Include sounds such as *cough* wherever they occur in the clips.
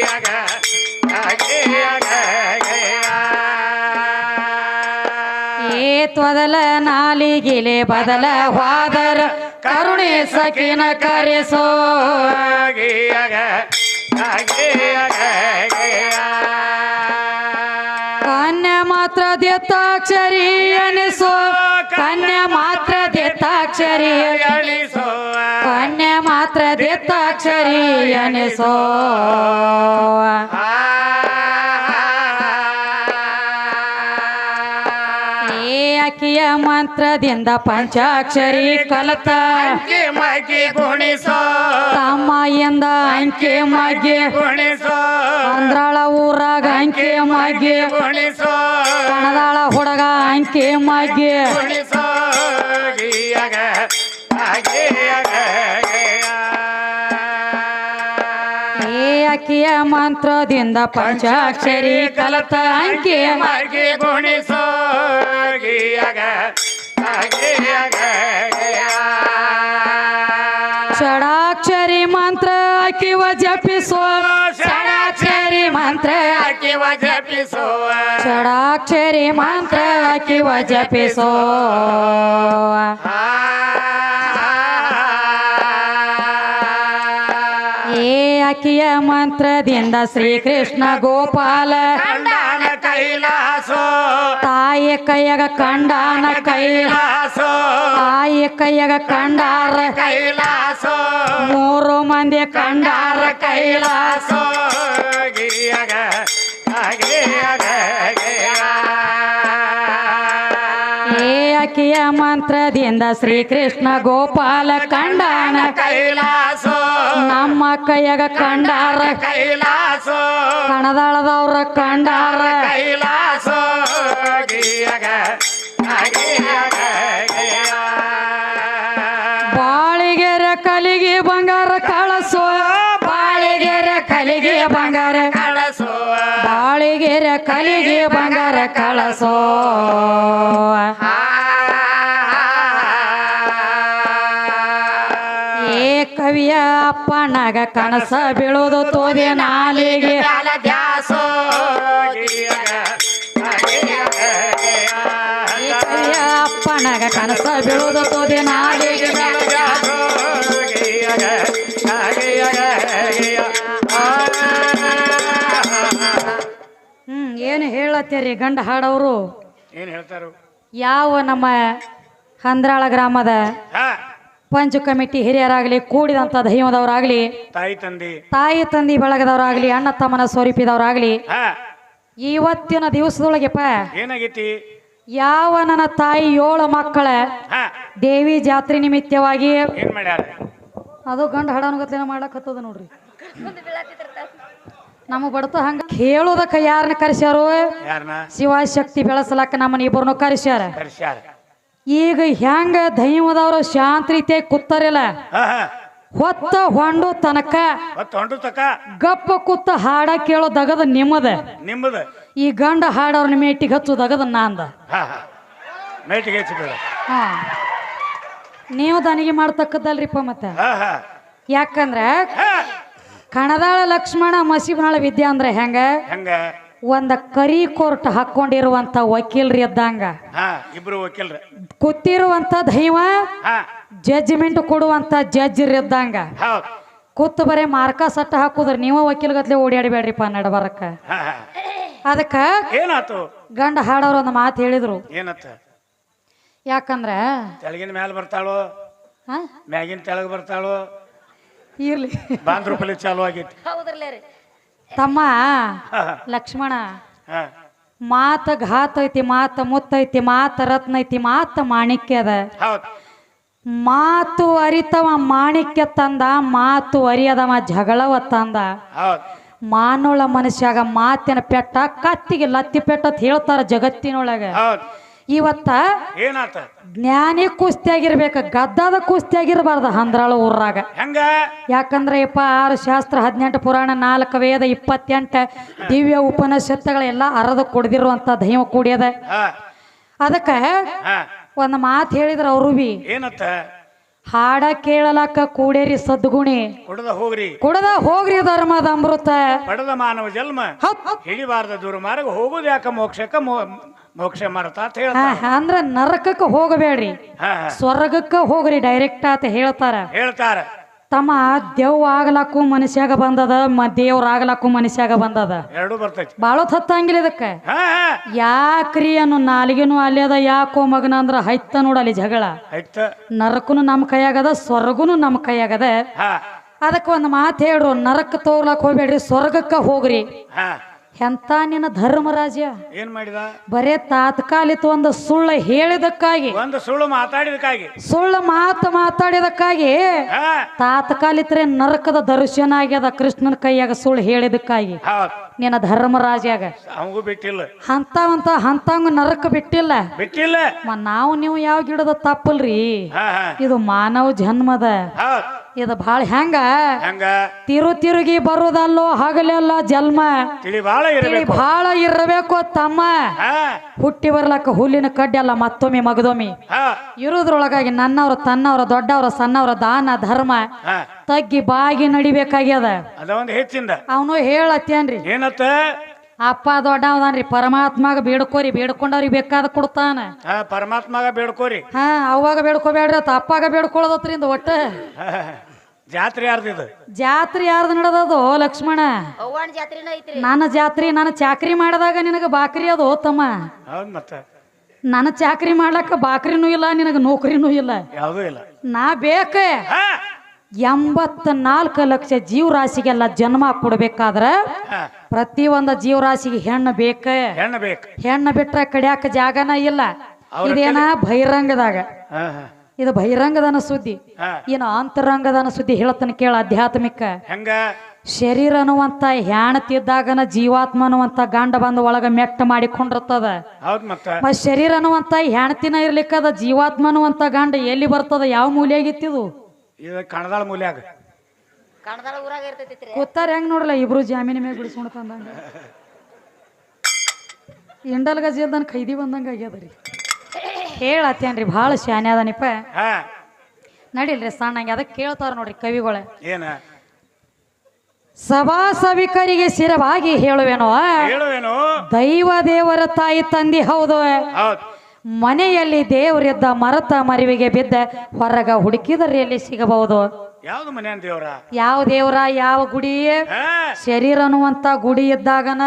ಗಿಯಗ ಗಿಯಗ ಏ ತ್ವದಲ ನಾಲಿಗಿಲೆ ಬದಲ ಹಾದರ ಕರುಣೆ ಸಕಿನ ಕರೆಸೋ. ಕನ್ಯ ಮಾತ್ರ ದತ್ತಾಕ್ಷರಿ ಅನಿಸೋ ಕನ್ಯಾ ಮಾತ್ರ ದತ್ತಾಕ್ಷರಿ ಅಳಿಸೋ ಕನ್ಯಾ ಮಾತ್ರ ಸೋ ಅಕ್ಕಿಯ ಮಂತ್ರದಿಂದ ಪಂಚಾಕ್ಷರಿ ಕಲತ. ಅಂಕಿ ಮಗಿ ಗುಣಿಸೋ. ತಮ್ಮ ಎಂದ ಅಂಕೆ ಮಗಿ ಗುಣಿಸೋ. ಅಂದ್ರಾಳ ಊರಾಗ ಅಂಕೆ ಮಗಿ ಗುಣಿಸೋ. ಕಣದಾಳ ಹುಡುಗ ಅಂಕೆ ಮಗಿ. ಗುಣಿಸೋ. ಅಕ್ಕಿಯ ಮಂತ್ರದಿಂದ ಪಂಚಾಕ್ಷರಿ ಕಲತ ಅಂಕೆ ಮಗಿ ಗುಣಿಸೋ ಗಿಯಗ ಗಿಯಗ ಷಡಾಕ್ಷರಿ ಮಂತ್ರ ಅಕ್ಕಿವ ಜಪಿಸೋ ಷಡಾಕ್ಷರಿ ಮಂತ್ರ ಹಾಕಿವ ಜಪಿಸೋ. ಷಡಾಕ್ಷರಿ ಮಂತ್ರ ಅಕ್ಕಿವ ಜಪಿಸೋ. ಅಕ್ಕಿಯ ಮಂತ್ರದಿಂದ ಶ್ರೀಕೃಷ್ಣ ಗೋಪಾಲ. ಕಂಡಾನ ಕೈಲಾಸೋ. ತಾಯಿ ಕೈಯಾಗ ಕಂಡಾನ ಕೈಲಾಸೋ. ತಾಯಿ ಕೈಯಾಗ ಕಂಡಾರ. ಕೈಲಾಸೋ. ಮೂರು ಮಂದಿ ಕಂಡಾರ ಕೈಲಾಸೋ. ಗಿಯಗ ಗಿಯಗ ಶ್ರೀ ಕೃಷ್ಣ ಮಂತ್ರದಿಂದ ಶ್ರೀಕೃಷ್ಣ ಗೋಪಾಲ ಕಂಡಾನ ಕೈಲಾಸೋ. ನಮ್ಮ ಕೈಯಾಗ ಕಂಡಾರ ಕೈಲಾಸ. ಕಣದಾಳದವ್ರ ಕಂಡಾರ. ಕೈಲಾಸ. ಬಾಳಿಗೆರೆ ಕಲಿಗೆ ಬಂಗಾರ ಕಳಸೋ. ಬಾಳಿಗೆರೆ ಕಲಿಗೆ ಬಂಗಾರ ಕಳಸೋ. ಬಾಳಿಗೆರೆ ಕಲಿಗೆ ಬಂಗಾರ ಕಳಸೋ. ಕವಿಯ ಅಪ್ಪನಾಗ ಕನಸ ಬೀಳೋದು ತೋದೆ ನಾಲಿಗೆ. ಕವಿಯ ಅಪ್ಪನಾಗ ಕನಸ ಬೀಳೋದು ತೋದೆ ನಾಲಿಗೆ. ಹ್ಮ್ ಏನು ಹೇಳತ್ತೀರಿ ಗಂಡ ಹಾಡವರು? ಏನು ಹೇಳ್ತಾರು? ಯಾವ ನಮ್ಮ ಹಂದ್ರಾಳ ಗ್ರಾಮದ? ಪಂಚ ಕಮಿಟಿ ಹಿರಿಯರಾಗಲಿ ಕೂಡಿದಂತ ದೈವದವರಾಗಲಿ ತಾಯಿ ತಂದೆ. ತಾಯಿ ತಂದಿ ಬಳಗದವರಾಗಲಿ ಅಣ್ಣ ತಮ್ಮನ ಸ್ವರೂಪಿದವರಾಗಲಿ ಇವತ್ತಿನ ದಿವಸದೊಳಗೆಪ್ಪ ಏನಾಗೈತಿ? ಯಾವ ನನ್ನ ತಾಯಿ ಏಳು ಮಕ್ಕಳ ದೇವಿ ಜಾತ್ರೆ ನಿಮಿತ್ತವಾಗಿ ಏನ್ ಮಾಡ್ಯಾರ? ಅದು ಗಂಡ ಹಡನಗತ್ಲೇನ ಮಾಡಕತ್ತದ ನೋಡ್ರಿ. ನಮಗ್ ಬಡತ ಹಂಗ ಹೇಳೋದಕ್ಕ ಯಾರನ್ನ ಕರೆಸ್ಯಾರು? ಶಿವಶಕ್ತಿ ಬೆಳೆಸಲಕ್ಕ ನಮ್ಮನ್ನ ಇಬ್ಬರನ್ನು ಕರೆಸ್ಯಾರ. ಕರ್ಸ್ಯಾರ. ಈಗ ಹೆಂಗ ದೈವದವ್ರು ಶಾಂತ ರೀತಿಯಾಗಿ ಕೂತಾರಿಲ್ಲ? ಹೊತ್ತ ಹೊಂಡು ತನಕ ಹೊಂಡು ತಕ ಗಪ್ಪ ಕೂತ ಹಾಡ ಕೇಳೋ ದಗದ ನಿಮ್ಮದ? ನಿಮ್ಮದ. ಈ ಗಂಡ ಹಾಡವ್ರ ಮೇಟಿಗೆ ಹಚ್ಚು ದಗದ ನಾಂದ? ಮೇಟಿಗೆ ನೀವು ದನಿಗೆ ಮಾಡ್ತಕ್ಕದ್ದಲ್ರಿಪ್ಪ ಮತ್ತೆ? ಯಾಕಂದ್ರೆ ಕಣದಾಳ ಲಕ್ಷ್ಮಣ ಮಸೀಬನಾಳ ವಿದ್ಯಾ ಅಂದ್ರೆ ಹೆಂಗ? ಹೆಂಗ? ಒಂದ ಕರಿ ಕೋರ್ಟ್ ಹಾಕೊಂಡಿರುವಂತ ವಕೀಲ್ರಿ ಇದ್ದಂಗ. ಹಾ ಇಬ್ರು ವಕೀಲ್ರ. ಕೂತಿರುವಂತ ದೈವ ಜಜ್ಮೆಂಟ್ ಜಡ್ಜ್ಮೆಂಟ್ ಕೊಡುವಂತ ಜಡ್ಜ್ ಇದ್ದಂಗ. ಹೌದ್. ಕೂತು ಬರೇ ಮಾರ್ಕ ಸಟ್ಟ ಹಾಕುದ್ರ ನೀವ ವಕೀಲ್ಗತ್ಲೆ ಓಡಾಡಬೇಡ್ರಿಪ್ಪ ನಡಬರಕ್ಕ ಹಾ ಹಾ. ಅದಕ್ಕ ಏನಾತು? ಗಂಡ ಹಾಡೋರು ಒಂದು ಮಾತು ಹೇಳಿದ್ರು. ಏನತ್ತ? ಯಾಕಂದ್ರ ತೆಳಗಿನ ಮ್ಯಾಲ ಬರ್ತಾಳು? ಹಾ? ಮ್ಯಾಗಿನ ತೆಳಗ್ ಬರ್ತಾಳು? ಇರ್ಲಿ. ಬಾಂದ್ರೂಪಲ್ಲಿ ಚಾಲು ಆಗೈತಿ. ತಮ್ಮ ಲಕ್ಷ್ಮಣ ಮಾತ ಘಾತ ಐತಿ ಮಾತ ಮುತ್ತೈತಿ ಮಾತ ರತ್ನ ಐತಿ ಮಾತ ಮಾಣಿಕ್ಯ ಅದ. ಮಾತು ಅರಿತವ ಮಾಣಿಕ್ಯ ತಂದ ಮಾತು ಅರಿಯದವ ಜಗಳವ ತಂದ. ಮಾನೋಳ ಮನುಷ್ಯಾಗ ಮಾತಿನ ಪೆಟ್ಟ ಕತ್ತಿಗೆ ಲತ್ತಿ ಪೆಟ್ಟ ಹೇಳ್ತಾರ ಜಗತ್ತಿನೊಳಗ. ಇವತ್ತ ಏನಾತ? ಜ್ಞಾನಿ ಕುಸ್ತಿಯಾಗಿರ್ಬೇಕ ಗದ್ದದ ಕುಸ್ತಿಯಾಗಿರ್ಬಾರ್ದ ಹಂದ್ರಾಳ ಊರಾಗ. ಹೆಂಗ? ಯಾಕಂದ್ರೆ ಯಪ್ಪ ಆರು ಶಾಸ್ತ್ರ ಹದಿನೆಂಟು ಪುರಾಣ ನಾಲ್ಕು ವೇದ ಇಪ್ಪತ್ತೆಂಟು ದಿವ್ಯ ಉಪನಿಷತ್ತುಗಳೆಲ್ಲ ಅರದ ಕುಡ್ದಿರುವಂತ ದೈವ ಕೂಡ್ಯದ ಅದಕ್ಕ ಒಂದ್ ಮಾತು ಹೇಳಿದ್ರ ಅವರು ಬಿ ಏನತ್ತ? ಹಾಡ ಕೇಳಲಾಕ ಕೂಡೇರಿ ಸದ್ಗುಣಿ. ಕುಡದ ಹೋಗ್ರಿ. ಕುಡದ ಹೋಗ್ರಿ ಧರ್ಮದ ಅಮೃತ. ಪಡೆದ ಮಾನವ ಜನ್ಮ. ಹಿಡಿಬಾರ್ದ ದುರ್ಮಾರ್ಗ ಹೋಗುದು ಯಾಕ ಮೋಕ್ಷಕ್ಕ ಮೋಕ್ಷ ಮಾಡ್ತ ಅಂತ ಹಾ, ಹೇಳ್ತಾರ ಅಂದ್ರ ನರಕಕ್ಕೆ ಹೋಗಬೇಡ್ರಿ. ಹಾ ಹಾ. ಸ್ವರ್ಗಕ್ಕ ಹೋಗ್ರಿ ಡೈರೆಕ್ಟ್ ಆತ ಹೇಳ್ತಾರ. ಹೇಳ್ತಾರ. ತಮ್ಮ ದೇವ್ ಆಗ್ಲಾಕು ಮನುಷ್ಯಾಗ ಬಂದದ ಮ ದೇವ್ರ ಆಗ್ಲಾಕು ಮನುಷ್ಯಾಗ ಬಂದದ. ಎರಡು ಬರ್ತೈತಿ. ಬಾಳ ಹತ್ತಂಗಿಲ್ಲ ಇದಕ್ಕೆ. ಹಾ ಹಾ. ಯಾಕ್ರಿ ಅನ್ನೋ ನಾಲಿಗೆನು ಅಲ್ಲಿ ಅದ ಯಾಕೋ ಮಗನ ಅಂದ್ರ ಹೈತ ನೋಡಲ್ಲಿ ಜಗಳ. ಆಯ್ತ ನರಕನು ನಮ್ಮ ಕೈಯಾಗದ ಸ್ವರ್ಗನು ನಮ್ಮ ಕೈಯಾಗದ. ಹಾ. ಅದಕ್ಕೆ ಒಂದು ಮಾತು ಹೇಳ್ರು ನರಕ ತೋರ್ಲಕ್ ಹೋಗ್ಬೇಡ್ರಿ ಸ್ವರ್ಗಕ್ಕ ಹೋಗ್ರಿ. ಹಾ. ಎಂತ ನಿನ್ನ ಧರ್ಮರಾಜ ಏನ್ ಮಾಡಿದ? ಬರೇ ತಾತ್ಕಾಲಿತ ಒಂದು ಸುಳ್ಳು ಹೇಳಿದಕ್ಕಾಗಿ. ಒಂದು ಸುಳ್ಳು ಮಾತಾಡಿದಕ್ಕಾಗಿ. ಸುಳ್ಳು ಮಾತು ಮಾತಾಡಿದಕ್ಕಾಗಿ ತಾತ್ಕಾಲಿತ್ರೆ ನರಕದ ದರ್ಶನ ಆಗ್ಯದ ಕೃಷ್ಣನ ಕೈಯಾಗ ಸುಳ್ಳು ಹೇಳಿದಕ್ಕಾಗಿ. ನಿನ್ನ ಧರ್ಮರಾಜಾಗ ಅವಂಗೂ ಬಿಟ್ಟಿಲ್ಲ. ಹಂತಾವಂತ ಹಂತಾಂಗ ನರಕ ಬಿಟ್ಟಿಲ್ಲ. ಬಿಟ್ಟಿಲ್ಲ. ಮ ನಾವು ನೀವು ಯಾವ ಗಿಡದ ತಪ್ಪಲ್ರಿ? ಇದು ಮಾನವ ಜನ್ಮದ. ಇದು ಬಾಳ ಹೆಂಗ? ತಿರು ತಿರುಗಿ ಬರುದಲ್ಲೋ ಹಗಲೆಲ್ಲ ಜನ್ಮ. ತಿಳಿ ಇರಬೇಕು. ತಮ್ಮ. ಹುಟ್ಟಿ ಬರ್ಲಕ್ಕ ಹುಲ್ಲಿನ ಕಡ್ಡಿ ಅಲ್ಲ ಮತ್ತೊಮ್ಮೆ ಮಗದೊಮ್ಮಿ. ಇರೋದ್ರೊಳಗಾಗಿ ನನ್ನವ್ರ ತನ್ನವ್ರ ದೊಡ್ಡವ್ರ ಸಣ್ಣವ್ರ ದಾನ ಧರ್ಮ. ತಗ್ಗಿ ಬಾಗಿ ನಡಿಬೇಕಾಗ್ಯದ. ಅದ ಒಂದು ಹೆಚ್ಚಿಂದ. ಅವನು ಹೇಳತ್ತೇನ್ರಿ? ಏನತ್ತ? ಅಪ್ಪ ದೊಡ್ಡವದಾನ್ರಿ ಪರಮಾತ್ಮಾಗ ಬೇಡ್ಕೋರಿ ಬೇಡ್ಕೊಂಡವ್ರಿಗೆ ಬೇಕಾದ ಕೊಡ್ತಾನ. ಹಾ ಪರಮಾತ್ಮಗ ಬೇಡ್ಕೋರಿ. ಹಾ ಅವಾಗ ಬೇಡ್ಕೋಬೇಡ್ರಿ ಅತ್ತ ಅಪ್ಪಾಗ ಬೇಡ್ಕೊಳ್ಳೋದತ್ರಿಂದ ಒಟ್ಟ. ಜಾತ್ರೆ ಯಾರ್ದಿದು? ಜಾತ್ರೆ ಯಾರ್ದು ನಡೆದದು ಲಕ್ಷ್ಮಣ? ಅವ್ವನ ಜಾತ್ರೆನ ಐತ್ರಿ. ನನ್ನ ಜಾತ್ರೆ ನಾನು ಚಾಕ್ರಿ ಮಾಡಿದಾಗ ನಿನಗ ಬಾಕ್ರಿ ಅದು ತಮ್ಮ ಹೌದ್ ಮತ್ತ. ನನ್ನ ಚಾಕ್ರಿ ಮಾಡ್ಲಕ್ಕ ಬಾಕ್ರಿನೂ ಇಲ್ಲ ನಿನಗ ನೌಕರಿನೂ ಇಲ್ಲ. ಯಾವುದೂ ಇಲ್ಲ. ನಾ ಬೇಕೇ? ಹಾ. ಎಂಬತ್ತ ನಾಲ್ಕು ಲಕ್ಷ ಜೀವರಾಶಿಗೆಲ್ಲ ಜನ್ಮ ಕೊಡ್ಬೇಕಾದ್ರೆ ಪ್ರತಿ ಒಂದು ಜೀವರಾಶಿಗೆ ಹೆಣ್ಣು ಬೇಕ? ಹೆಣ್ಣು ಬೇಕು. ಹೆಣ್ಣು ಬಿಟ್ರೆ ಕಡಿಯಾಕ ಜಾಗನ ಇಲ್ಲ. ಇದೇನ ಬಹಿರಂಗದಾಗ. ಇದು ಬಹಿರಂಗದನ ಸುದ್ದಿ. ಏನು ಅಂತರಂಗದನ ಸುದ್ದಿ ಹೇಳತನ ಕೇಳ ಆಧ್ಯಾತ್ಮಿಕ. ಹೆಂಗ? ಶರೀರ ಅನ್ನುವಂತ ಹೆಣತಿದ್ದಾಗನ ಜೀವಾತ್ಮ ಅನ್ನುವಂತ ಗಂಡ ಬಂದು ಒಳಗ ಮೆಟ್ಟ ಮಾಡಿಕೊಂಡಿರ್ತದ. ಮತ್ ಶರೀರ ಅನ್ನುವಂತ ಹೆಣ್ತಿನ ಇರ್ಲಿಕ್ಕದ ಜೀವಾತ್ಮ ಅನ್ನುವಂತ ಗಂಡ ಎಲ್ಲಿ ಬರ್ತದ? ಯಾವ ಮೂಲೆಯಾಗಿತ್ತಿದು ಇದು ಕಣದಾಳ ಮೂಲ್ಯಾಗ. ಕಣದಾಳ ಊರಾಗ ಇರ್ತೈತ್ರಿ ಕೂತಾರ ಹೆಂಗ್ ನೋಡಲ್ಲ ಇಬ್ರು ಜಾಮೀನ ಮೇಲೆ ಬಿಡಿಸ್ಕೊಂಡು ತಂದಂಗ. ಇಂಡಲ್ ಗಜಿಯದನ್ ಖೈದಿ ಬಂದಂಗ ಆಗ್ಯದ ರೀ ಹೇಳತ್ತೇನ್ರಿ ಭಾಳ ಶಾನೆ ಅದನಿಪ್ಪ ಹಾ. ನಡಿಲ್ರಿ ಸಣ್ಣಂಗೆ ಅದಕ್ಕೆ ಕೇಳ್ತಾರ ನೋಡ್ರಿ ಕವಿಗಳ. ಏನ? ಸಭಾ ಸಭಿಕರಿಗೆ ಸಿರವಾಗಿ ಹೇಳುವೇನೋ. ಹೇಳುವೇನು? ದೈವ ದೇವರ ತಾಯಿ ತಂದಿ ಹೌದು. ಹೌದ್. ಮನೆಯಲ್ಲಿ ದೇವರಿದ್ದ ಮರತ ಮರಿವಿಗೆ ಬಿದ್ದ ಹೊರಗ ಹುಡುಕಿದರೆ ಎಲ್ಲಿ ಸಿಗಬಹುದು? ಯಾವ್ದು ಮನೆ ದೇವ್ರ ಯಾವ ದೇವರ ಯಾವ ಗುಡಿ ಶರೀರ ಅನ್ನುವಂತ ಗುಡಿ ಇದ್ದಾಗನ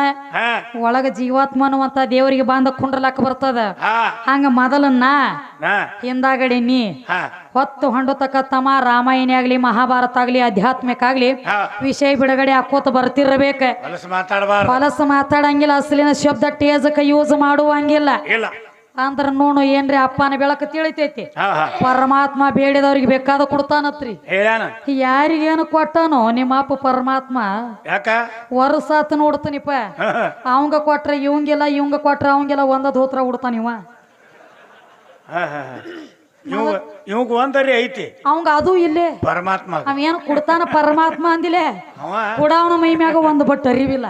ಒಳಗ ಜೀವಾತ್ಮ ಅನ್ನುವಂತ ದೇವರಿಗೆ ಬಂದ ಕುಂಡ್ರಲಾಕ ಬರ್ತದ? ಹಂಗ ಮೊದಲನ್ನ ಹಿಂದಾಗಡಿ ನೀ ಹೊತ್ತು ಹೊಂಡತಕ್ಕ ತಮ ರಾಮಾಯಣ ಆಗ್ಲಿ ಮಹಾಭಾರತ ಆಗ್ಲಿ ಆಧ್ಯಾತ್ಮಿಕ ಆಗ್ಲಿ ವಿಷಯ ಬಿಡುಗಡೆ ಹಾಕೋತ ಬರ್ತಿರ್ಬೇಕ. ಹೊಲಸು ಮಾತಾಡಂಗಿಲ್ಲ ಅಸಲಿನ ಶಬ್ದ ಟೇಜಕ ಯೂಸ್ ಮಾಡುವಂಗಿಲ್ಲ. ಅಂದ್ರ ನೋಡು ಏನ್ರಿ ಅಪ್ಪನ ಬೆಳಕ ತಿಳಿತೈತಿ. ಹಾ ಹಾ. ಪರಮಾತ್ಮ ಬೇಡಿದವ್ರಿಗೆ ಬೇಕಾದ ಕೊಡ್ತಾನತ್ರಿ. ಹೇಳ್ಯಾನ. ಯಾರಿಗೇನು ಕೊಟ್ಟನೋ ನಿಮ್ಮ ಅಪ್ಪ ಪರಮಾತ್ಮ. ಯಾಕ? ವರ್ಷಾತ್ ನೋಡ್ತಾನಿಪ್ಪ. ಅವಂಗ ಕೊಟ್ರೆ ಇವಂಗಿಲ್ಲ ಇವಂಗ ಕೊಟ್ರೆ ಅವಂಗೆಲ್ಲ ಒಂದ ಧೋತ್ರ ಉಡ್ತಾನ ಇವ. ಇವಾಗ ಒಂದರಿ ಐತಿ. ಅವಂಗ ಅದು ಇಲ್ಲೇ. ಪರಮಾತ್ಮ ಅವೇನು ಕೊಡ್ತಾನ ಪರಮಾತ್ಮ ಅಂದಿಲೆ. ಅವ. ಕೂಡ ಅವನ ಮೈ ಮ್ಯಾಗ ಒಂದು ಬಟ್ ಅರಿವಿಲ್ಲ.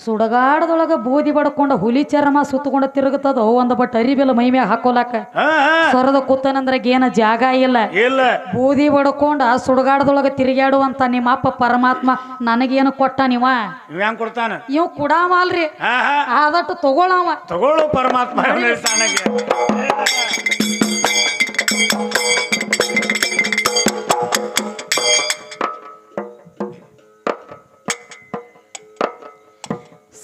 ಸುಡಗಾಡದೊಳಗ ಬೂದಿ ಬಡ್ಕೊಂಡ ಹುಲಿ ಚರ್ಮ ಸುತ್ತಕೊಂಡ ತಿರುಗುತ್ತದ ಒಂದ್ ಬಟ್ ಅರಿಬಿಲ್ಲ ಮೈ ಮ್ಯಾಗ ಹಾಕೋಲಾಕ ಸರದ ಕೂತನಂದ್ರ ಏನ ಜಾಗ ಇಲ್ಲ. ಇಲ್ಲ. ಬೂದಿ ಬಡ್ಕೊಂಡ ಸುಡಗಾಡದೊಳಗ ತಿರುಗಾಡುವಂತ ನಿಮ್ಮ ಅಪ್ಪ ಪರಮಾತ್ಮ ನನಗೇನು ಕೊಟ್ಟ ನೀವ? ಕೊಡ್ತಾನ? ಇವ್ ಕುಡಾಮಲ್ರಿ. ಆದಟ್ಟು ತಗೊಳವ ತಗೊಳ್ಳು ಪರಮಾತ್ಮ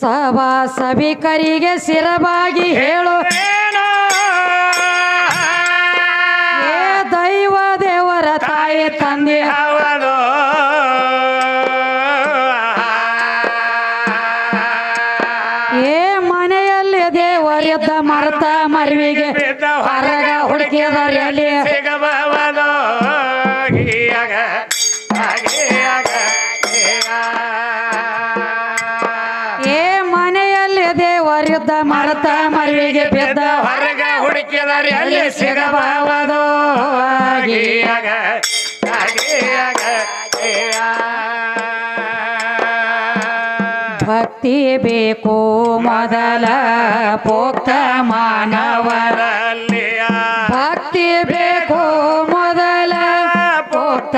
ಸಭಾ ಸಭಿಕರಿಗೆ ಸಿರಬಾಗಿ ಹೇಳು. ಏ ದೈವ ದೇವರ ತಾಯಿ ತಂದೆ. ಹೌದು. ಏ ಮನೆಯಲ್ಲಿ ದೇವರಿದ್ದ ಮರತ ಮರಿವಿಗೆ ಹೊರಗ ಹುಡುಕಿದರ ಎಲ್ಲಿ ಬಿದ್ದ ಹೊರಗ ಹುಡುಕಿದರೆ ಅಲ್ಲಿ ಸಿಗಬಹುದು ಆಗಿಯಾಗ ಭಕ್ತಿ ಬೇಕು ಮೊದಲ ಪೋಕ್ತ ಮಾನವರಲ್ಲಿ ಭಕ್ತಿ ಬೇಕು ಮೊದಲ ಹುಟ್ಟ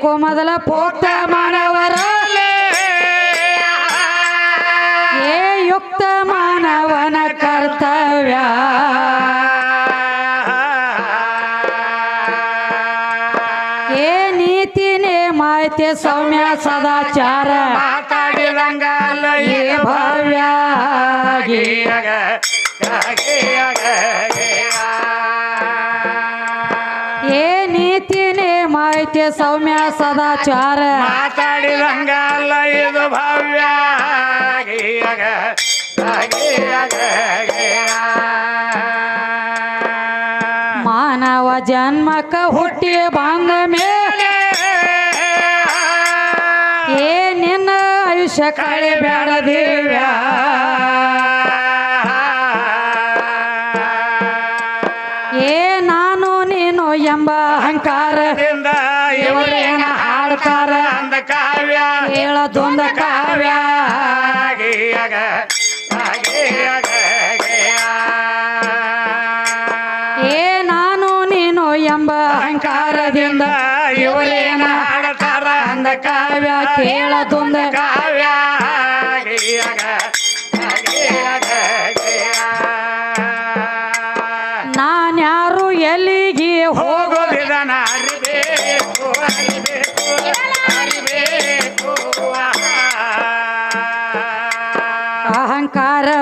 ಬೇಕು ಮೊದಲ ಪೋಕ್ತ ಮಾನವರ ಏ ಯುಕ್ತ ಮಾನವನ ಕರ್ತವ್ಯ. ಏ ನೀತಿ ನೇಮಾಯ್ತಿ ಸೌಮ್ಯ ಸದಾಚಾರ. ಮಾತಾಡಿದಂಗಲ್ಲ ಏ ಭವ್ಯ. ಸೌಮ್ಯ ಸದಾಚಾರ. ಮಾತಾಡಿದಂಗಲ್ಲ ಇದು ಭವ್ಯ. ಗೀಯಗ, ಗೀಯಗ, ಗೀಯ. ಮಾನವ ಜನ್ಮಕ್ಕ ಹುಟ್ಟಿ ಬಂದ ಮೇಲೆ ಏ ನಿನ್ನ ಆಯುಷ್ಯ ಕಳಿಬೇಡ ದಿವ್ಯ. ಹೇಳದೊಂದ ಕಾವ್ಯ. ಏ ನಾನು ನೀನು ಎಂಬ ಅಹಂಕಾರದಿಂದ ಇವರೇನ ಹಾಡ್ತಾರ ಅಂದ ಕಾವ್ಯ ಕೇಳದೊಂದ ಕಾವ್ಯ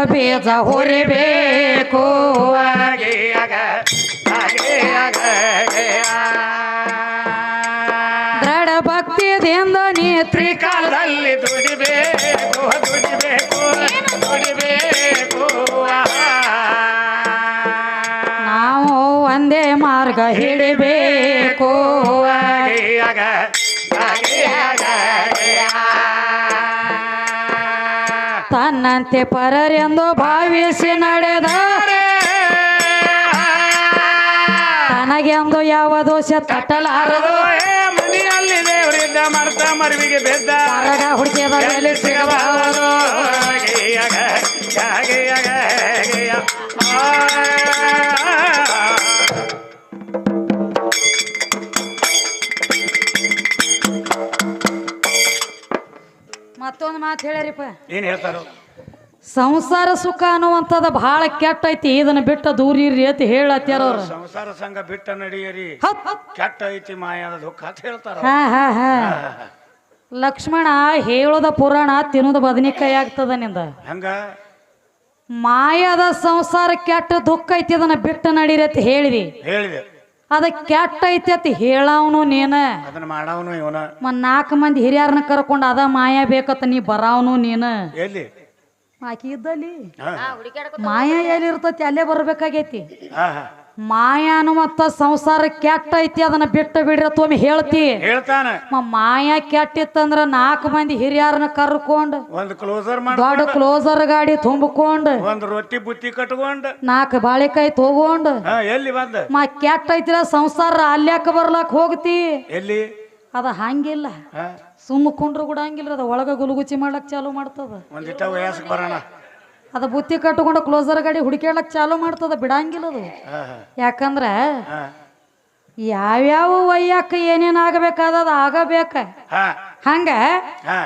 ಬೀಜ ಹೊರಿಬೇಕು. ಗೀಯಗ, ತನ್ನಂತೆ ಪರರೆಂದು ಭಾವಿಸಿ ನಡೆದರೆ ತನಗೆಂದು ಯಾವ ದೋಷ ತಟ್ಟಲಾರದು? ಮನೆಯಲ್ಲಿ ದೇವರಿಂದ ಮರ್ತ ಮರುವಿಗೆ ಬೆದ್ದ ಹೊರಗ ಹುಡುಕಿದ ಮೇಲೆ ಸಿಗಬಾರದು. ಮತ್ತೊಂದು ಮಾತು ಹೇಳ್ಯಾರಿಪ್ಪ ಏನ್ ಹೇಳ್ತಾರೋ? ಸಂಸಾರ ಸುಖ ಅನ್ನುವಂಥದ್ದು ಬಹಳ ಕೆಟ್ಟ ಐತಿ ಇದನ್ನ ಬಿಟ್ಟ ದೂರ ಇರ್ರಿ ಅಂತ ಹೇಳತ್ಯಾರ ಅವ್ರು. ಸಂಸಾರ ಸಂಘ ಬಿಟ್ಟ ನಡೆಯರಿ. ಕೆಟ್ಟ ಐತಿ ಮಾಯಾದ ದುಃಖ ಅಂತ ಹೇಳ್ತಾರ ಹಾ ಹಾ ಹಾ. ಲಕ್ಷ್ಮಣ ಹೇಳೋದ ಪುರಾಣ ತಿನ್ನೋದು ಬದನಿಕಾಯಿ ಆಗ್ತದ ನಿಂದ. ಹಂಗ? ಮಾಯದ ಸಂಸಾರ ಕೆಟ್ಟ ದುಃಖ ಐತಿ ಅದನ್ನ ಬಿಟ್ಟು ನಡೀರಿ ಅಂತ ಹೇಳಿದಿ ಹೇಳಿದೆ. ಅದ ಕೆಟ್ಟ ಐತಿ ಅಂತ ಹೇಳವನು ನೀನ. ಅದನ್ನ ಮಾಡವನು ಇವನ. ನಾಲ್ಕು ಮಂದಿ ಹಿರಿಯರನ್ನ ಕರ್ಕೊಂಡು ಅದ ಮಾಯಾ ಬೇಕತ್ತ ನೀ ಬರಾವನು ನೀನ. ಎಲ್ಲಿ? ಆಕಿ ಇದ್ದಲ್ಲಿ ಮಾಯಾ ಎಲ್ಲಿರ್ತತಿ? ಅಲ್ಲೇ ಬರ್ಬೇಕಾಗೈತಿ. ಮಾಯಾನು ಮಾಯ ಅನ್ನುವಂಥ ಸಂಸಾರ ಕೆಟ್ಟ ಐತಿ ಅದನ್ನ ಬಿಟ್ಟು ಬಿಡ್ರಿ ಒಮ್ಮೆ ಹೇಳ್ತಿ. ಹೇಳ್ತಾನ. ಮ ಮಾಯ ಕೆಟ್ಟಿತ್ತಂದ್ರ ನಾಲ್ಕು ಮಂದಿ ಹಿರಿಯರನ್ನ ಕರ್ಕೊಂಡು ಒಂದ್ ಕ್ಲೋಸರ್ ಮಾಡ ದೊಡ್ಡ ಕ್ಲೋಸರ್ ಗಾಡಿ ತುಂಬಿಕೊಂಡು ಒಂದ್ ರೊಟ್ಟಿ ಬುತ್ತಿ ಕಟ್ಕೊಂಡು. ನಾಲ್ಕು ಬಾಳೆಕಾಯಿ ತಗೊಂಡು ಹಾ ಎಲ್ಲಿ ಬಂದ? ಮಾ ಕೆಟ್ಟ ಐತಿರ ಸಂಸಾರ ಅಲ್ಯಾಕ ಬರ್ಲಾಕ್ ಹೋಗ್ತಿ? ಎಲ್ಲಿ? ಅದ ಹಂಗಿಲ್ಲ. ಹಾ. ಸುಮ್ಮ ಕುಂಡ್ರು ಕೂಡ ಹಂಗಿಲ್ರಿ ಅದ. ಒಳಗ ಗುಲುಗುಚಿ ಮಾಡ್ಲಕ್ ಚಾಲು ಮಾಡ್ತದ. ಒಂದಿಟ್ಟ ವಯಸ್ಸಿಗೆ ಬರೋಣ. ಅದ ಬುತ್ತಿ ಕಟ್ಕೊಂಡು ಕ್ಲೋಸರ್ ಗಾಡಿ ಹುಡುಕ್ಯಾಡಕ್ ಚಾಲು ಮಾಡ್ತದ ಬಿಡಂಗಿಲ್ಲ ಅದು. ಯಾಕಂದ್ರೆ ಯಾವ್ಯಾವ ವಯ್ಯಾಕ ಏನೇನ್ ಆಗಬೇಕಾದ ಆಗಬೇಕ. ಹಾ. ಹಂಗ?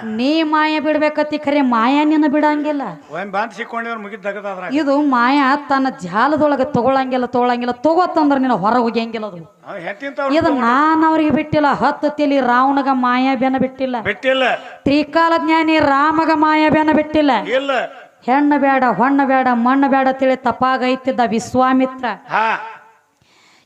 ನೀ ಮಾಯ ಬಿಡ್ಬೇಕತ್ತಿ ಖರೆ ಮಾಯ ನಿನ್ನ ಬಿಡಂಗಿಲ್ಲ. ಒಂದ್ ಬಂದ್ ಸಿಕ್ಕೊಂಡಿವ್ರು ಮುಗಿದ್ ತೆಗದಾದ್ರ ಇದು ಮಾಯ ತನ್ನ ಜಾಲದೊಳಗೆ ತಗೊಳಂಗಿಲ್ಲ ತಗೊಳಂಗಿಲ್ಲ ತಗೋತಂದ್ರ ನಿನ್ನ ಹೊರ ಹೋಗಿಯಂಗಿಲ್ಲ ಅದು. ಇದು ನಾನು ಅವ್ರಿಗೆ ಬಿಟ್ಟಿಲ್ಲ ಹತ್ತು ತಿಲಿ ರಾವಣಗ ಮಾಯ ಬೆನ ಬಿಟ್ಟಿಲ್ಲ. ಬಿಟ್ಟಿಲ್ಲ. ತ್ರಿಕಾಲ ಜ್ಞಾನಿ ರಾಮಗ ಮಾಯ ಬೆನ ಬಿಟ್ಟಿಲ್ಲ. ಇಲ್ಲ. ಹೆಣ್ಣು ಬೇಡ ಹೊಣ್ಣು ಬೇಡ ಮಣ್ಣು ಬೇಡ ತಿಳಿ ತಪ್ಪಾಗೈತಿದ್ದ ವಿಶ್ವಾಮಿತ್ರ.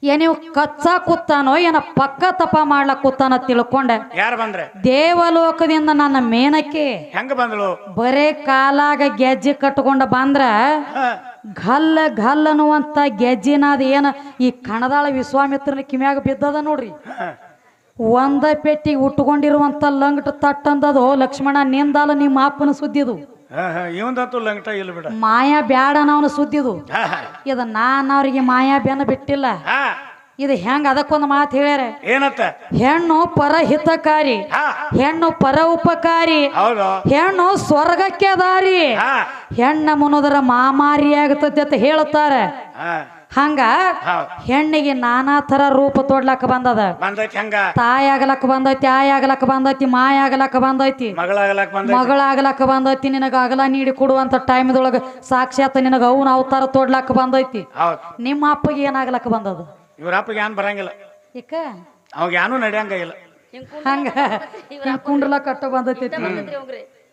ಹಾ ಏ ನೀವು ಕಚ್ಚಾ ಕೂತಾನೋ ಏನ ಪಕ್ಕ ತಪ ಮಾಡ್ಲಕ್ ಕೂತಾನ ತಿಳ್ಕೊಂಡೆ. ಯಾರು ಬಂದ್ರೆ? ದೇವಲೋಕದಿಂದ ನನ್ನ ಮೇನಕ್ಕೆ ಹೆಂಗ ಬಂದಳು? ಬರೇ ಕಾಲಾಗ ಗೆಜ್ಜೆ ಕಟ್ಕೊಂಡ ಬಂದ್ರ ಘಲ್ಲ ಘಲ್ ಅನ್ನುವಂತ ಗೆಜ್ಜಿನಾದ ಏನ ಈ ಕಣದಾಳ ವಿಶ್ವಾಮಿತ್ರನ ಕಿಮ್ಯಾಗ ಬಿದ್ದದ ನೋಡ್ರಿ. ಒಂದ ಪೆಟ್ಟಿಗೆ ಉಟ್ಕೊಂಡಿರುವಂತ ಲಂಗಟ ತಟ್ಟಂದದು ಲಕ್ಷ್ಮಣ ನಿಂದಾಲ ನಿಮ್ಮ ಅಪ್ಪನ ಸುದ್ದಿದು. ಇವಂದಂತೂ ಲಂಗಟ ಇಲ್ಲ ಬಿಡ. ಮಾಯಾ ಬ್ಯಾಡ ಅನ್ನೋನು ಸುದ್ದಿದು ಇದು. ನಾನು ಅವ್ರಿಗೆ ಮಾಯಾ ಬೆನ್ನ ಬಿಟ್ಟಿಲ್ಲ. ಇದು ಹೆಂಗ ಅದಕ್ಕೊಂದು ಮಾತು ಹೇಳ್ಯಾರ? ಏನತ್ತ ಹೆಣ್ಣು ಪರ ಹಿತಕಾರಿ. ಹೆಣ್ಣು ಪರ ಉಪಕಾರಿ. ಹೆಣ್ಣು ಸ್ವರ್ಗಕ್ಕೆ ದಾರಿ ಹೆಣ್ಣ ಮುನುದರ ಮಾಮಾರಿ ಆಗ್ತತಿ ಅಂತ ಹೇಳುತ್ತಾರೆ ಹಾ. ಹಂಗ ಹೆಣ್ಣಿಗೆ ನಾನಾ ತರ ರೂಪ ತೋಡ್ಲಕ್ಕ ಬಂದದ. ಬಂದೈತಿ ಹಂಗ. ತಾಯಿ ಆಗ್ಲಕ್ ಬಂದೈತಿ ಆಯ್ ಆಗ್ಲಕ್ ಬಂದೈತಿ ಮಾಯ ಆಗ್ಲಕ್ ಬಂದೈತಿ. ಮಗಳ ಬಂದೈತಿ. ಮಗಳಾಗಲಕ್ಕ ಬಂದೈತಿ ನಿನಗ ಅಗಲ ನೀಡಿ ಕೊಡುವಂತ ಟೈಮ್ದೊಳಗ ಸಾಕ್ಷಾತ್ ನಿನಗ ಅವನ ಅವತಾರ ತೋಡ್ಲಕ್ಕ ಬಂದೈತಿ. ಹೌದ್. ನಿಮ್ಮ ಅಪ್ಪಗೆ ಏನಾಗ್ಲಕ್ ಬಂದದ? ಇವ್ರ ಅಪ್ಪಗೆ ಏನ್ ಬರಂಗಿಲ್ಲ. ಇಕ್ಕ ಅವಾಗ ಏನು ನಡೆಯಂಗ ಇಲ್ಲ. ಹಂಗ ಹಿಂಗ್ ಕುಂಡ್ರಲ ಕಟ್ಟ ಬಂದೈತಿ.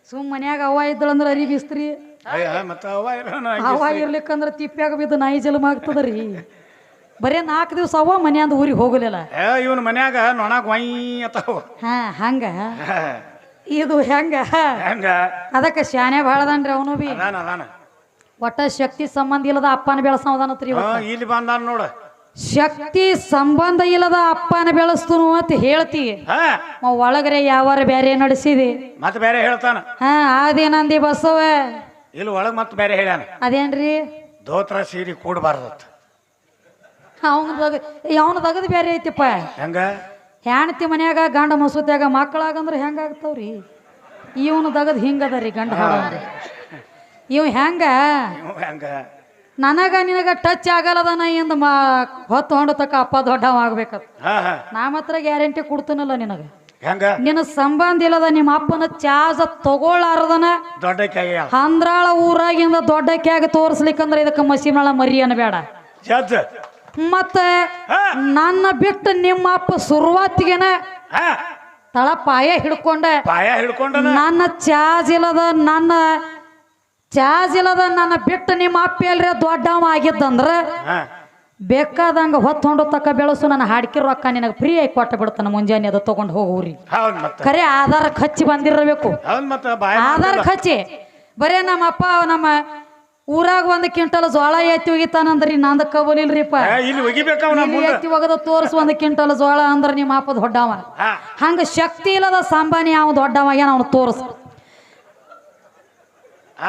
ಸುಮ್ ಮನ್ಯಾಗ ಅವ್ವ ಇದ್ದಳಂದ್ರ ಅರಿ ಬಿಸ್ತ್ರಿ ಅಯ್ಯ ಮತ್ತ ಅವ ಇರ್ಲಿಕ್ಕಂದ್ರ ತಿಪ್ಪ್ಯಾಗ ಬಿದ್ದು ನಾಯಿ ಜಲಮ ಆಗ್ತದ್ರಿ. ಬರೇ ನಾಲ್ಕು ದಿವಸ ಅವ ಮನ್ಯಾಂದ ಊರಿಗೆ ಹೋಗಲಿಲ್ಲ. ಇವನ್ ಮನ್ಯಾಗ ನೊಣಾಗ ವೈ ಅತ್ತಾವ ಹಾ ಹಂಗ. ಇದು ಹೆಂಗ? ಹೆಂಗ? ಅದಕ್ಕೆ ಶಾನೆ ಭಾಳದನ್ರಿ ಅವನು ಬಿ. ಅದಾನ ಅದಾನ. ಒಟ್ಟ ಶಕ್ತಿ ಸಂಬಂಧ ಇಲ್ಲದ ಅಪ್ಪನ ಬೆಳೆಸವದಾನತ್ರಿ ಹಾ ಇಲ್ಲಿ ಬಂದಾನ ನೋಡ. ಶಕ್ತಿ ಸಂಬಂಧ ಇಲ್ಲದ ಅಪ್ಪನ ಬೆಳೆಸ್ತನು ಅಂತ ಹೇಳ್ತಿ. ಒಳಗರೆ ಯಾವಾರ ಬೇರೆ ನಡೆಸಿದಿ. ಮತ್ತೆ ಬೇರೆ ಹೇಳ್ತಾನ. ಹಾ ಅದೇನಂದಿ ಬಸವ. ಇಲ್ಲಿ ಒಳಗೆ ಮತ್ತೆ ಬೇರೆ ಹೇಳ್ಯಾನ. ಅದೇನ್ರಿ? ದೋತ್ರ ಸೀರೆ ಕೂಡಬಾರ್ದತ್. ಅವನ ತಗದ್ ಬೇರೆ ಐತಿಪ್ಪ? ಹೆಂಗ? ಹೆಣ್ತಿ ಮನ್ಯಾಗ ಗಂಡ ಮಸೂತ್ಯಾಗ ಮಕ್ಕಳಾಗಂದ್ರೆ ಹೆಂಗಾಗ್ತಾವ್ರಿ ಇವನು ದಗದ್ ಹಿಂಗದ ರೀ ಗಂಡ ಇವ್ ಹೆಂಗ? ನನಗ ನಿನಗ ಟಚ್ ಆಗಲ್ಲದನ ಎಂದು ಮಾ ಹೊತ್ತು ಹೊಂಡತಕ್ಕ ಅಪ್ಪ ದೊಡ್ಡವ ಆಗ್ಬೇಕತ್. ಹಾ ನಾ ಮಾತ್ರ ಗ್ಯಾರಂಟಿ ಕೊಡ್ತೀನಲ್ಲ ನಿನಗ. ಹೆಂಗ? ನಿನ್ನ ಸಂಬಂಧ ಇಲ್ಲದ ನಿಮ್ಮ ಅಪ್ಪನ ಚಾರ್ಜ್ ತಗೊಳ್ಳಾರದನ ದೊಡ್ಡ ಅಂದ್ರಾಳ ಊರಾಗಿಂದ ದೊಡ್ಡ ಕ್ಯಾಗ ತೋರಿಸ್ಲಿಕ್ಕಂದ್ರೆ ಇದಕ್ಕೆ ಮಸೀಮಳ ಮರಿ ಅನ್ಬೇಡ ಮತ್ತೆ ನನ್ನ ಬಿಟ್ಟು ನಿಮ್ಮ ಅಪ್ಪ ಶುರುವಾತಿಗೆನ ತಳ ಪಾಯ ಹಿಡ್ಕೊಂಡ. ಪಾಯ ಹಿಡ್ಕೊಂಡ ನನ್ನ ಚಾಜ್ ಇಲ್ಲದ ನನ್ನ ಚಾಜ್ ಇಲ್ಲದ ನನ್ನ ಬಿಟ್ಟು ನಿಮ್ಮ ಅಪ್ಪ ಎಲ್ರಿ ದೊಡ್ಡವ ಆಗಿದ್ದಂದ್ರ ಬೇಕಾದಂಗ ಹೊತ್ತೊಂಡು ತಕ್ಕ ಬೆಳಸು ನನ್ನ ಹಾಡ್ಕಿರೋ ರೊಕ್ಕ ನಿನಗೆ ಫ್ರೀ ಆಗಿ ಕೊಟ್ಟ ಬಿಡ್ತಾನ ಮುಂಜಾನೆ ಅದು ತಗೊಂಡು ಹೋಗ್ರಿ ಹೌದ್ ಮತ್ತ. ಖರೆ ಆಧಾರ ಖಚ್ಚಿ ಬಂದಿರಬೇಕು. ಹೌದ್ ಮತ್ತೆ ಬಾಯ ಆಧಾರ್ ಖರ್ಚಿ. ಬರೇ ನಮ್ಮ ಅಪ್ಪ ನಮ್ಮ ಊರಾಗ ಒಂದು ಕ್ವಿಂಟಲ್ ಜೋಳ ಎತ್ತಿ ಒಗಿತಾನಂದ್ರಿ ನಂದ ಕಬಲಿಲ್ರಿಪ್ಪ ಇಲ್ಲಿ ಒಗಿಬೇಕ ಅವನ ಇಲ್ಲಿ ಮುಂದ. ಎತ್ತಿ ಒಗದ ತೋರ್ಸ್ ಒಂದು ಕ್ವಿಂಟಲ್ ಜೋಳ ಅಂದ್ರೆ ನಿಮ್ಮ ಅಪ್ಪದ ದೊಡ್ಡವ. ಹಾ. ಹಂಗ ಶಕ್ತಿ ಇಲ್ಲದ ಸಾಂಬಾನಿ ಅವ ದೊಡ್ಡವ ಏನ ಅವನು ತೋರ್ಸ್.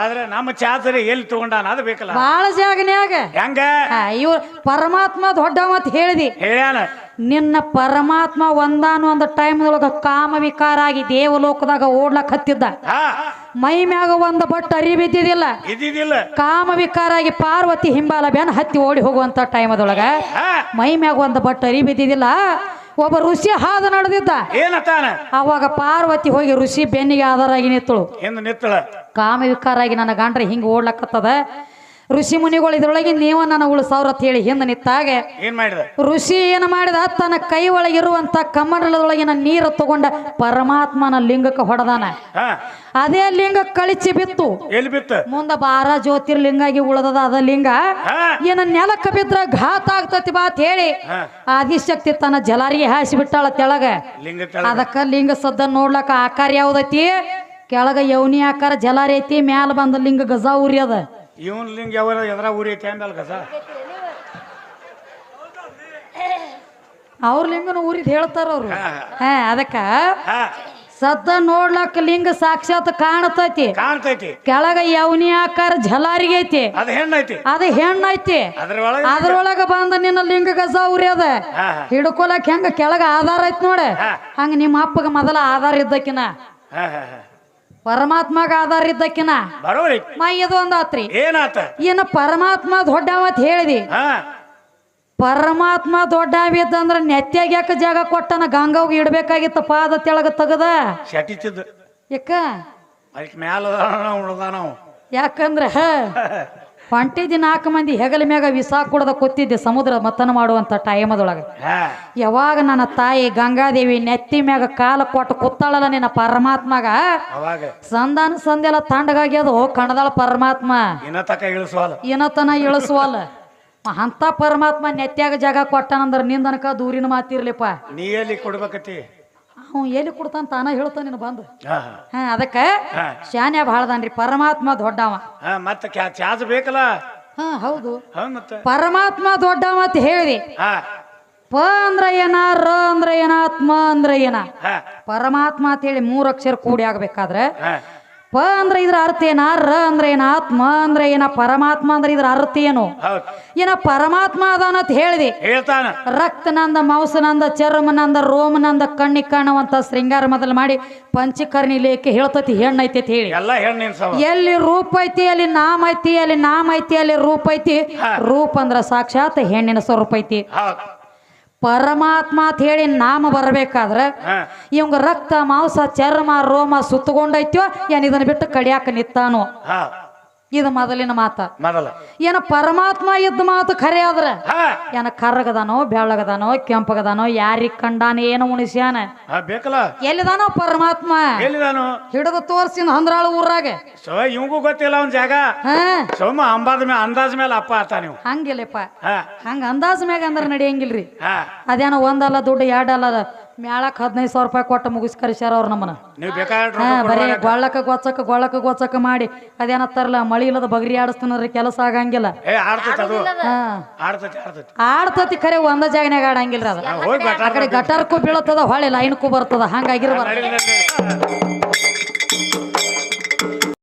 ಆದ್ರೆ ನಮ್ಮ ಚಾತರಿ ಎಲ್ಲಿ ತಗೊಂಡಾನ? ಅದು ಬೇಕಲ್ಲ. ಬಾಳ ಜಾಗನ್ಯಾಗ ಹೆಂಗ? ಇವ್ರು ಪರಮಾತ್ಮ ದೊಡ್ಡ ಅಂತ ಹೇಳಿದಿ. ಹೇಳ್ಯಾನ. ನಿನ್ನ ಪರಮಾತ್ಮ ಒಂದಾನು ಒಂದು ಟೈಮ್ದೊಳಗ ಕಾಮ ವಿಕಾರ ಆಗಿ ದೇವಲೋಕದಾಗ ಓಡ್ಲಕ್ ಹತ್ತಿದ್ದ. ಮೈ ಮ್ಯಾಗ ಒಂದು ಬಟ್ ಅರಿ ಬಿದ್ದಿದಿಲ್ಲ ಇದ್ದಿದ್ದಿಲ್ಲ ಕಾಮ ವಿಕಾರ ಆಗಿ ಪಾರ್ವತಿ ಹಿಂಬಾಲ ಬ್ಯಾನ್ ಹತ್ತಿ ಓಡಿ ಹೋಗುವಂತ ಟೈಮದೊಳಗ ಮೈ ಮ್ಯಾಗ ಒಂದು ಬಟ್ ಅರಿ ಬಿದ್ದಿದ್ದಿಲ್ಲ. ಒಬ್ಬ ಋಷಿ ಹಾದು ನಡೆದಿದ್ದ. ಏನತಾನ? ಅವಾಗ ಪಾರ್ವತಿ ಹೋಗಿ ಋಷಿ ಬೆನ್ನಿಗೆ ಆಧಾರಾಗಿ ನಿತ್ತಳು ಹಿಂದ ನಿತ್ತಳ ಕಾಮ ವಿಕಾರ ಆಗಿ ನನ್ನ ಗಂಡ್ರೆ ಹಿಂಗೆ ಓಡ್ಲಕ್ಕತ್ತದ ಋಷಿ ಮುನಿಗಳು ಇದ್ರೊಳಗೆ ನೀವ ನನ್ನ ಉಳಿಸವ್ರ ಅಂತ ಹೇಳಿ ಹಿಂದೆ ನಿಂತಾಗ. ಏನ್ ಮಾಡಿದ? ಋಷಿ ಏನು ಮಾಡಿದ? ತನ್ನ ಕೈ ಒಳಗಿರುವಂತ ಕಮಂಡಲದೊಳಗಿನ ನೀರು ತಗೊಂಡ ಪರಮಾತ್ಮನ ಲಿಂಗಕ್ಕೆ ಹೊಡೆದಾನ. ಅದೇ ಲಿಂಗ ಕಳಿಚಿ ಬಿತ್ತು. ಎಲ್ಲಿ ಬಿತ್ತ? ಮುಂದ ಬಾರ ಜ್ಯೋತಿರ್ಲಿಂಗಾಗಿ ಉಳದದ ಅದ ಲಿಂಗ. ಏನ ನೆಲಕ್ಕೆ ಬಿದ್ರ ಘಾತ ಆಗ್ತತಿ ಬಾ ಅಂತ ಹೇಳಿ ಆದಿಶಕ್ತಿ ತನ್ನ ಜಲಾರಿಗೆ ಹಾಸಿ ಬಿಟ್ಟಾಳ ತೆಳಗ. ಅದಕ್ಕ ಲಿಂಗ ಸದ್ದ ನೋಡ್ಲಕ್ಕ ಆಕಾರ ಯಾವ್ದೈತಿ? ಕೆಳಗ ಯೌನಿ ಆಕಾರ ಜಲಾರಿ ಐತಿ ಮ್ಯಾಲ ಬಂದ ಲಿಂಗ ಗಜಾ ಉರಿ ಅದ. ಇವನ್ ಲಿಂಗ ಯಾವ ಎದ್ರ ಊರಿ ಐತಿ ಅಂದಲ್ ಕಸ ಅವ್ರ ಲಿಂಗನ ಊರಿದ್ ಹೇಳ್ತಾರ ಅವ್ರು. ಹಾ ಅದಕ್ಕ ಸದ್ದ ನೋಡ್ಲಕ್ಕ ಲಿಂಗ ಸಾಕ್ಷಾತ್ ಕಾಣತೈತಿ. ಕಾಣ್ತೈತಿ. ಕೆಳಗ ಯವನಿ ಆಕಾರ ಝಲಾರಿಗೆ ಐತಿ. ಅದ ಹೆಣ್ಣೈತಿ. ಅದು ಹೆಣ್ಣೈತಿ. ಅದ್ರೊಳಗ ಬಂದ ನಿನ್ನ ಲಿಂಗ ಗಸ ಉರಿ ಅದ. ಹಿಡ್ಕೊಲಕ್ ಹೆಂಗ ಕೆಳಗ ಆಧಾರ ಐತಿ ನೋಡ. ಹಂಗ ನಿಮ್ಮ ಅಪ್ಪಗ ಮೊದಲ ಆಧಾರ ಇದ್ದಕಿನ. ಪರಮಾತ್ಮಗ ಆಧಾರ ಇದ್ದಕ್ಕಿನ ಬರೋರಿ. ಮೈ ಇದು ಒಂದಾತ್ರಿ ಏನಾತ? ಏನ ಪರಮಾತ್ಮ ದೊಡ್ಡವ ಅಂತ ಹೇಳಿದಿ. ಹಾ. ಪರಮಾತ್ಮ ದೊಡ್ಡವ ಇದ್ದಂದ್ರ ನೆತ್ಯಾಗ ಯಾಕ ಜಾಗ ಕೊಟ್ಟನ? ಗಂಗಾವ್ಗೆ ಇಡ್ಬೇಕಾಗಿತ್ತ ಪಾದ ತೆಳಗ ತಗದ. ಶಟಿತಿದ್ದ. ಯಾಕ? ಅದಕ್ಕೆ ಮ್ಯಾಲ ಉಳ್ದ ನಾವು ಯಾಕಂದ್ರ *laughs* ಹೊಂಟಿದ್ದಿ ನಾಲ್ಕು ಮಂದಿ ಹೆಗಲ ಮ್ಯಾಗ ವಿಸಾ ಕೊಡದ ಕೂತಿದ್ದೆ ಸಮುದ್ರ ಮತನ ಮಾಡುವಂತ ಟೈಮದೊಳಗೆ ಯಾವಾಗ ನನ್ನ ತಾಯಿ ಗಂಗಾದೇವಿ ನೆತ್ತಿ ಮ್ಯಾಗ ಕಾಲ ಕೊಟ್ಟು ಕೂತಾಳಲ್ಲ ನಿನ್ನ ಪರಮಾತ್ಮಗ? ಸಂದಾನ ಸಂದೆಲ್ಲ ತಂಡಗಾಗ್ಯದು ಕಣದಾಳ ಪರಮಾತ್ಮ. ಏನತನ ಇಳಿಸುವಲ್ಲ. ಅಂತ ಪರಮಾತ್ಮ ನೆತ್ಯಾಗ ಜಾಗ ಕೊಟ್ಟನಂದ್ರ ನಿಂದನಕ ದೂರಿನ ಮಾತಿರ್ಲಿಪ್ಪ. ನೀ ಎಲ್ಲಿ ಕೊಡ್ಬೇಕತಿ ಅವ ಎಲ್ಲಿ ಕೊಡ್ತಾನ ತಾನ ಹೇಳ್ತಾನ ನೀನು ಬಂದು. ಹಾ ಅದಕ್ಕೆ ಶಾನ್ಯ ಭಾಳದನ್ರಿ ಪರಮಾತ್ಮ ದೊಡ್ಡವ. ಮತ್ತೆ ಚಾರ್ಜ್ ಬೇಕಲ್ಲ? ಹಾ ಹೌದು. ಮತ್ತೆ. ಪರಮಾತ್ಮ ದೊಡ್ಡವ ಅಂತ ಹೇಳಿ ಪ ಅಂದ್ರ ಏನ ರ ಅಂದ್ರ ಏನ ಆತ್ಮ ಅಂದ್ರ ಏನ? ಪರಮಾತ್ಮ ಅಂತ ಹೇಳಿ ಮೂರು ಅಕ್ಷರ ಕೂಡಿ ಆಗ್ಬೇಕಾದ್ರೆ ಪ ಅಂದ್ರೆ ಇದ್ರ ಅರ್ಥ ಏನ? ರ ಅಂದ್ರೆ ಏನ? ಆತ್ಮ ಅಂದ್ರೆ ಏನ? ಪರಮಾತ್ಮ ಅಂದ್ರೆ ಇದ್ರ ಅರ್ಥ ಏನು? ಏನ ಪರಮಾತ್ಮ ಅದಾನಂತ ಹೇಳಿದೆ. ಹೇಳ್ತಾನ. ರಕ್ತನಂದ ಮಾಂಸನಂದ ಚರ್ಮನಂದ ರೋಮನಂದ ಕಣ್ಣಿ ಕಾಣುವಂತ ಶೃಂಗಾರ ಮೊದಲು ಮಾಡಿ ಪಂಚಕರ್ಣಿ ಲೇಖೆ ಹೇಳ್ತತಿ ಹೆಣ್ಣೈತಿ ಅಂತ ಹೇಳಿ. ಎಲ್ಲ ರೂಪ ಐತಿ ಅಲ್ಲಿ ನಾಮ ಐತಿ ಅಲ್ಲಿ ನಾಮ ಐತಿ ಅಲ್ಲಿ ರೂಪ ಐತಿ. ರೂಪ ಅಂದ್ರ ಸಾಕ್ಷಾತ್ ಹೆಣ್ಣಿನ ಸ್ವರೂಪ ಐತಿ. ಪರಮಾತ್ಮ ಅಂತ ಹೇಳಿ ನಾಮ ಬರಬೇಕಾದ್ರೆ ಇವಂಗ ರಕ್ತ ಮಾಂಸ ಚರ್ಮ ರೋಮ ಸುತ್ತಗೊಂಡೈತ್ಯೋ ಏನ್ ಇದನ್ನ ಬಿಟ್ಟು ಕಡಿಯಾಕ ನಿತ್ತಾನೋ? ಇದು ಮೊದಲಿನ ಮಾತ. ಮೊದಲ. ಏನ ಪರಮಾತ್ಮ ಇದ್ದ ಮಾತು ಖರೆ ಆದ್ರ? ಏನ ಕರ್ರಗದಾನೋ ಬೆಳ್ಳಗದಾನೋ ಕೆಂಪಗದಾನೋ ಯಾರಿಗ್ ಕಂಡಾನ ಏನು ಉಣಿಸ್ಯಾನ ಎಲ್ಲಿದಾನೋ ಪರಮಾತ್ಮ? ಹಿಡಿದು ತೋರ್ಸಿನ ಹಂದ್ರಾಳ ಊರಾಗ. ಇವಂಗೂ ಗೊತ್ತಿಲ್ಲ ಒಂದ್ ಜಾಗ. ಹಾ. ಸೋಮ ಅಂಬಾದ ಮೇಲೆ ಅಂದಾಜ್ ಮೇಲೆ ಅಪ್ಪ ಆತ ನೀವು ಹಂಗಿಲ್ಲಪ್ಪ. ಹಂಗ ಅಂದಾಜ್ ಮ್ಯಾಗ ಅಂದ್ರ ನಡೆಯಂಗಿಲ್ರಿ. ಅದೇನೋ ಒಂದಲ್ಲ ದುಡ್ಡು ಎರಡಲ್ಲ ಮ್ಯಾಳಕ್ ಹದಿನೈದು ಸಾವಿರ ರೂಪಾಯಿ ಕೊಟ್ಟು ಮುಗಿಸ್ ಕರಿಸ್ಯಾರ ಅವ್ರು ನಮ್ಮನ್ನ. ನೀವು ಬೇಕಾದ್ರೆ ಹಾ ಬರೀ. ಗೊಳ್ಳಕ್ಕ ಗೊಚ್ಚಕ್ಕ ಗೊಳ್ಳಕ್ಕ ಗೊಚ್ಚಕ್ಕ ಮಾಡಿ ಅದೇನತ್ತಾರಲ್ಲ ಮಳಿ ಇಲ್ಲದ ಬಗರಿ ಆಡಿಸ್ತಾನಂದ್ರೆ ಕೆಲಸ ಆಗಂಗಿಲ್ಲ. ಏ ಆಡ್ತೈತಿ ಅದು. ಹಾ. ಆಡ್ತೈತಿ ಆಡ್ತೈತಿ. ಆಡ್ತತಿ ಖರೆ ಒಂದ ಜಾಗನ್ಯಾಗ ಆಡಂಗಿಲ್ರಿ ಅದ. ಹೋಗಿ ಆ ಕಡೆ ಗಟಾರ್ಕು ಬೀಳತ್ತದ ಹೊಳೆ ಲೈನ್ಕು ಬರ್ತದ ಹಂಗಾಗಿರ್ಬಾರ್ದು.